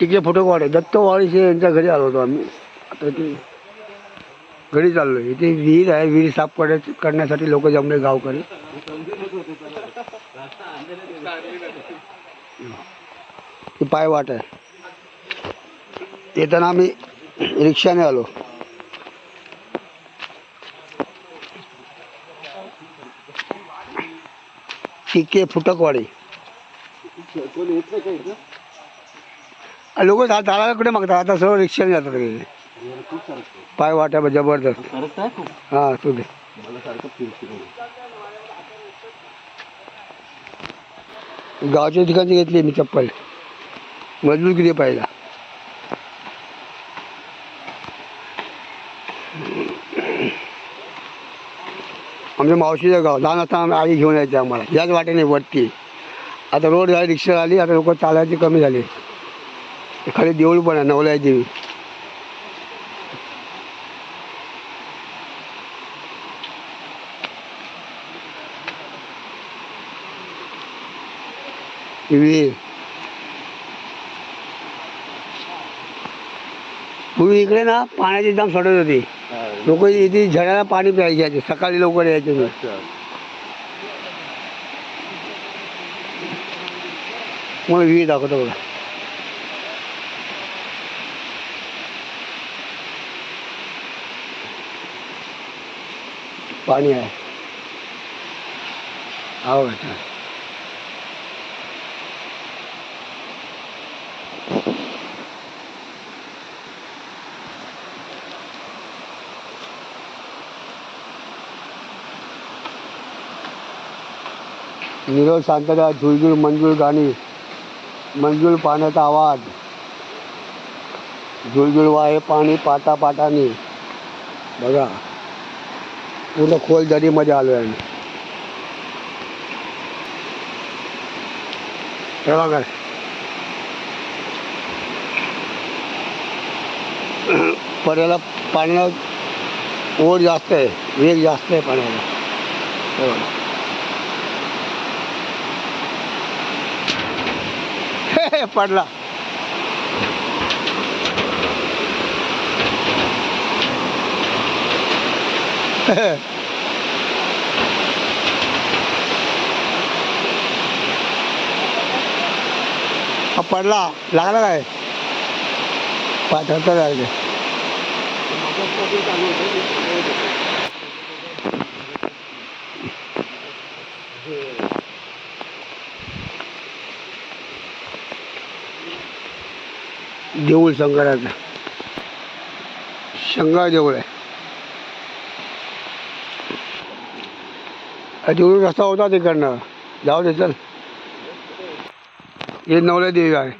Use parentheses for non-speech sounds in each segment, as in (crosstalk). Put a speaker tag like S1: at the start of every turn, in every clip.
S1: तिकडे फोटो काढे दत्त वाळीचे यांच्या घरी आलो होतो आम्ही. आता ते घरी चाललो इथे विहीर आहे. विहीर साफ करायची करण्यासाठी लोक जमले गावकरी. पाय वाट आहे. येताना आम्ही रिक्षाने आलो. टिके फुटकवाडी. लोक झाडाला कुठे मागतात. आता सर्व रिक्षाने जातात. पाय वाटा जबरदस्त. हा तू दे. गावच्या ठिकाणची घेतली मी चप्पल. मजबूत किती पाहिला आमच्या मावशीचं गाव. लहान असताना आम्ही आई घेऊन यायची आम्हाला. याच वाटेने वरती. आता रोड झाली रिक्षा आली आता लोक चालायची कमी झाली. खाली देऊळ पण आहे नवलाय देवी. विहीर. पूर्वी इकडे ना पाण्याची एकदम सोडत होती. लोक इथे झऱ्याला पाणी प्यायचे सकाळी लवकर यायचे मग विहीर दाखवतो बघा. पाणी आहे. हो बेटा. निरोध शांतता झुळझुळ मंजूळ गाणी. मंजूळ पाण्याचा आवाज. झुळझुळ वाहे पाणी पाटा पाटाने. बघा. पूर्ण खोल दरीमध्ये आलो आहे आम्ही. हे बघा. पर्याला पाण्याला ओढ जास्त आहे वेग जास्त आहे पाण्याला हे बघा. पडला. पडला. लागला काय? पाठवता लागले. देऊळ शंकराचं शंकर देऊळ आहे. हा रस्ता होता तिकडनं. जाऊ दे चल. हे नवल्या देवी आहे.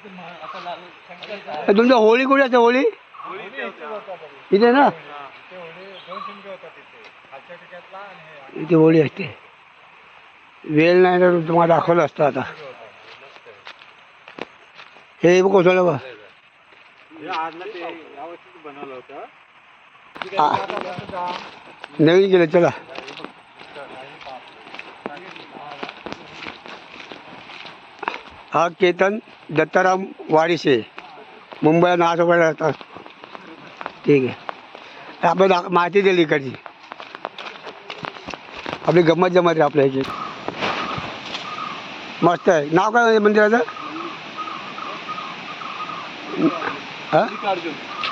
S1: तुमचं होळी कुठे असते होळी? इथे ना? इथे होळी असते. वेळ नाही तर तुम्हाला दाखवलं असतं आता. हे बघ कोसळलं बघ. नवीन केलं चला. हा केतन दत्ताराम वारिसे मुंबईला नासोबत वगैरे राहतात ठीक आहे. आपण माहिती दिली इकडची. आपली गंमत जमत आहे आपल्या ह्याची मस्त आहे. नाव काय आहे मंदिराचं? हा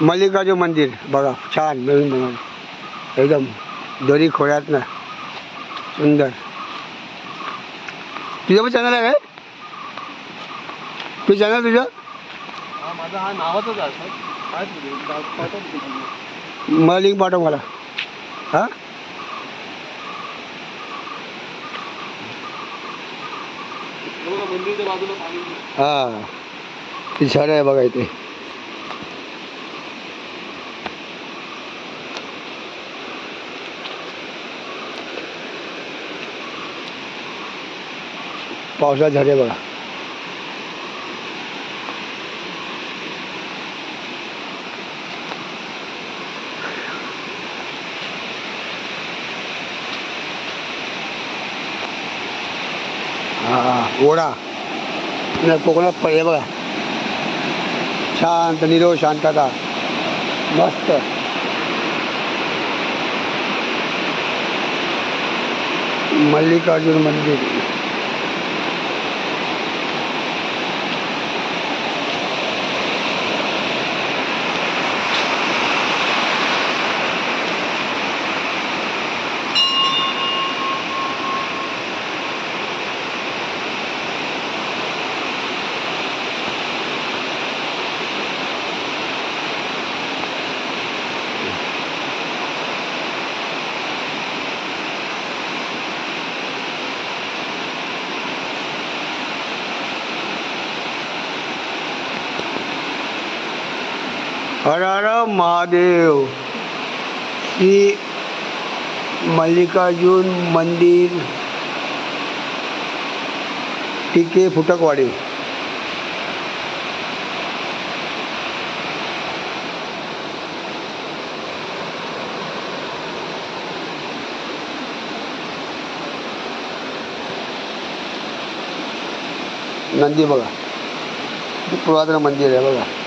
S1: मल्लिकार्जुन मंदिर. बघा छान नवीन बनवलं. एकदम दरी खोऱ्यात ना सुंदर. तुझं पण चॅनल आहे काय? तुझं चॅनल तुझं
S2: माझा हा नावाचाच आहे काय
S1: मला लिंक पाठव मला. हां?
S2: बघा मंदिरच्या बाजूला पाणी
S1: हां. ती झाड आहे बघा इथे. पावसात झाडे बघा. घोडा. कोकणात पहिले बघा. शांत निरव शांतता. मस्त. मल्लिकार्जुन मंदिर. हर हर महादेव। श्री मल्लिकार्जुन मंदिर टिके फुटकवाडी। नंदी बघा पुरातन मंदिर आहे बघा.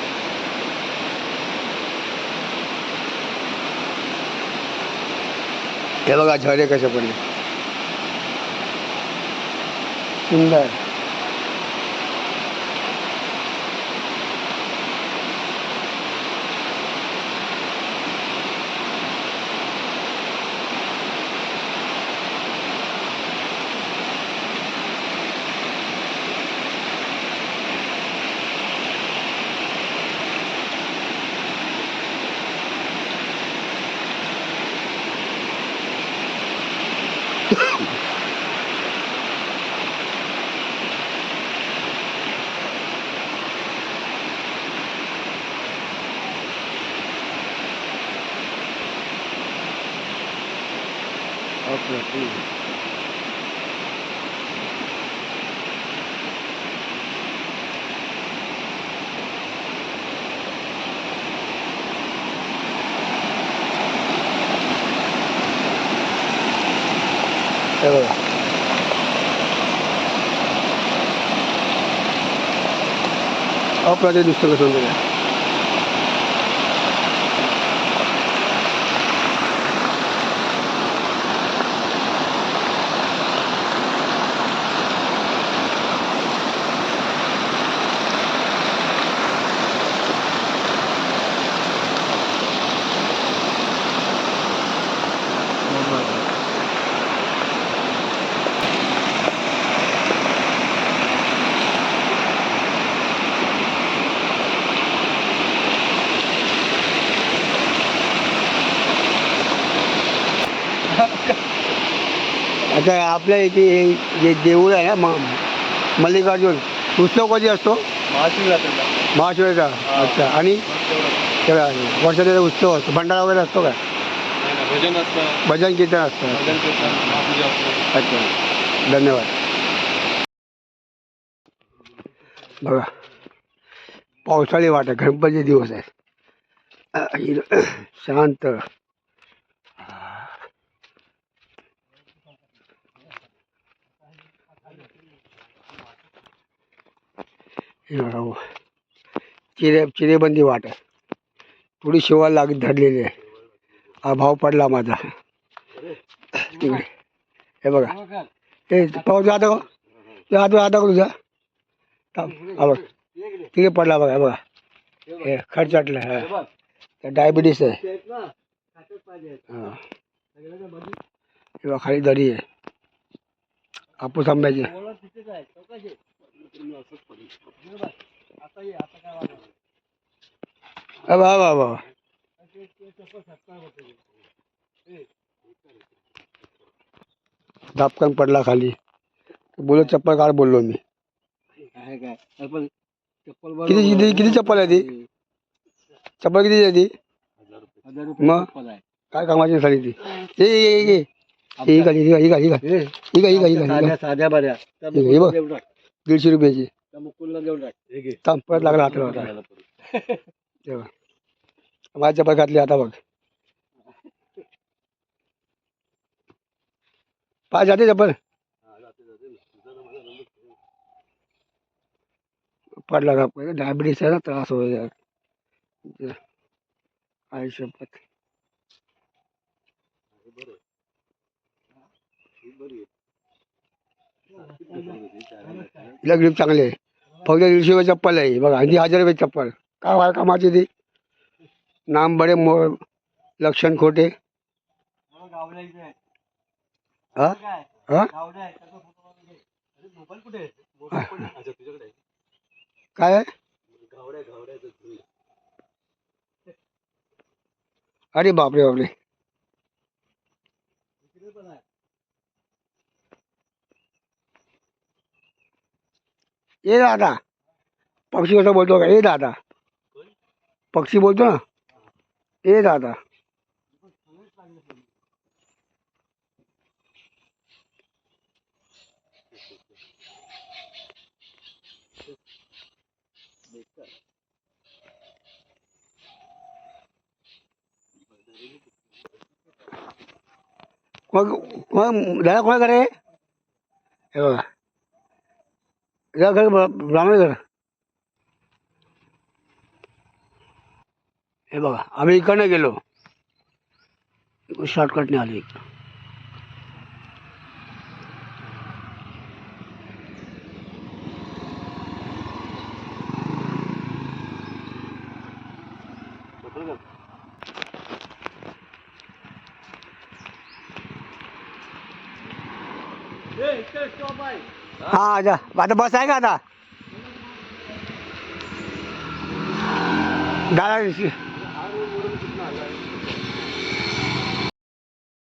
S1: हे बघा झरे कसे पडले. सुंदर. Olha pra Olha o prazer do seu. आता आपल्या इथे हे जे देऊळ आहे ना म- मल्लिकार्जुन उत्सव कधी असतो?
S2: महाशिवरात्रीला
S1: महाशिवराचा
S2: हा.
S1: अच्छा. आणि? त्याला वर्षाचा उत्सव असतो. भंडारा वगैरे असतो का?
S2: नाही ना, भजन असतं.
S1: भजन कीर्तन असतं.
S2: भजन कीर्तन महापूजा असतं.
S1: अच्छा. धन्यवाद. बघा. पावसाळी वाट आहे गणपती दिवस आहे अ, हिर- शांत हे बघा, व. चिरे चिरेबंदी वाट. थोडी शिवाय लाग धरलेली आहे. हा भाव पडला माझा. तिकडे हे बघा. हे पाऊस आता. का आता आता करू जा. हा बघ. तिकडे पडला बघा हे बघा. हे खर्चाटलं हा ते डायबिटीस आहे. हा हे. बघा खाली दरी आहे. हापूस आंब्याची. वा वा वा धापकन पडला खाली. बोलो चप्पल काढ बोललो मी. किती किती किती चप्पल आहे ती? चप्पल किती आहे ती? मग? काय कामाची झाली ती? ए ए ए ही घाली ही
S2: साध्या बऱ्या.
S1: दीडशे रुपयाची.
S2: मुकुलला देऊन
S1: लागला हाताला होता (laughs) माझ्या घातली आता बघ. पाय जाते चप्पल पडला का डायबिटीस आहे ना, त्रास होईल आई शपथ चांगले फक्त दीडशे रुपये चप्पल आहे. बघा, आणि हज़ार रुपये चप्पल. काय कामाची ती? नाम बडे मो लक्षण खोटे। हा? हा. काय. अरे बापरे बापरे. ये दादा पक्षी कसं बोलतो का? ये दादा पक्षी बोलतो ना? ये दादा मग मग दादा कोणा करे हे बघा दादा घर ब्रा- ब्राह्मण घर हे बघा आम्ही गेलो शॉर्टकटने आलो। इकडं हा जा आता बस आहे का दादा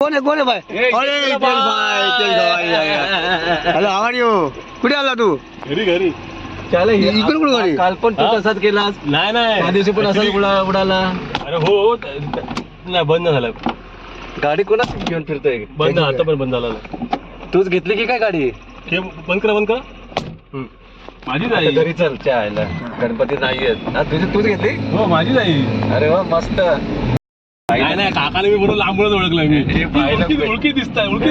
S1: कोण आहे कोण आहे बाय अरे तेज भाई तेज भाई हॅलो आवाड यू कुठे आला तू?
S2: घरी घरी.
S1: इकडे कुठे घरी?
S3: काल पण तू
S2: हा?
S3: तसाच केलास
S2: नाही नाही.
S3: त्या दिवशी पण असाच
S2: Actually-
S3: उडा उडाला.
S2: अरे हो हो, त- त- नाही बंद झालं.
S3: गाडी कोणाच घेऊन फिरतोय?
S2: बंद आता पण बंद झाला.
S3: तूच घेतली की काय गाडी?
S2: हे बंद करा बंद करा. माझीच
S3: आता
S2: आई
S3: घरी चल चहायला गणपती नाहीयेत हा तुझी तूच घेतली?
S2: हो माझीच आई
S3: अरे वा मस्त.
S2: नाही नाही काकाने मी बरोबर लांबूनच ओळखलं मी.
S3: हे पाहिलं
S2: ओळखी
S3: पाहिजे.
S2: ओळखी दिसतात ओळखी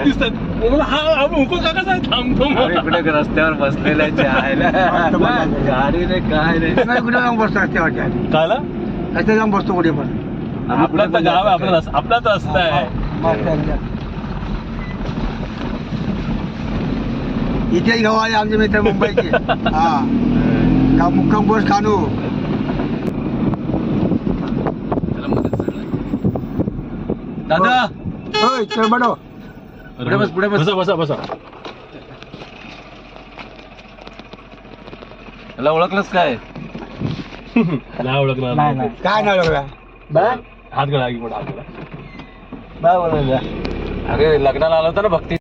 S2: हा. हा उको काकाच आहे थांबतो
S3: अरे कुठे रस्त्यावर बसलेला चहायला (laughs) गाडी रे काय रे?
S1: नाही, कुठे जाऊन बसतो जाऊन कुठे पण.
S2: आपला तर गाव आहे आपला रस- आपलाच रस्ता आहे.
S1: इथेच गाव आले आमचे मित्र मुंबईचे. हा. का मुक्काम पोस्ट खानू?
S3: दादा!
S1: होय चल बडो.
S3: पुढे बस, पुढे बस.
S2: बसा बसा बसा.
S3: त्याला ओळखलंस काय? (laughs)
S2: नाही ओळखणार
S1: काय नाव लागला
S2: हात गळा की मोठा हात गळा
S3: अरे लग्नाला आलो होता ना भक्ती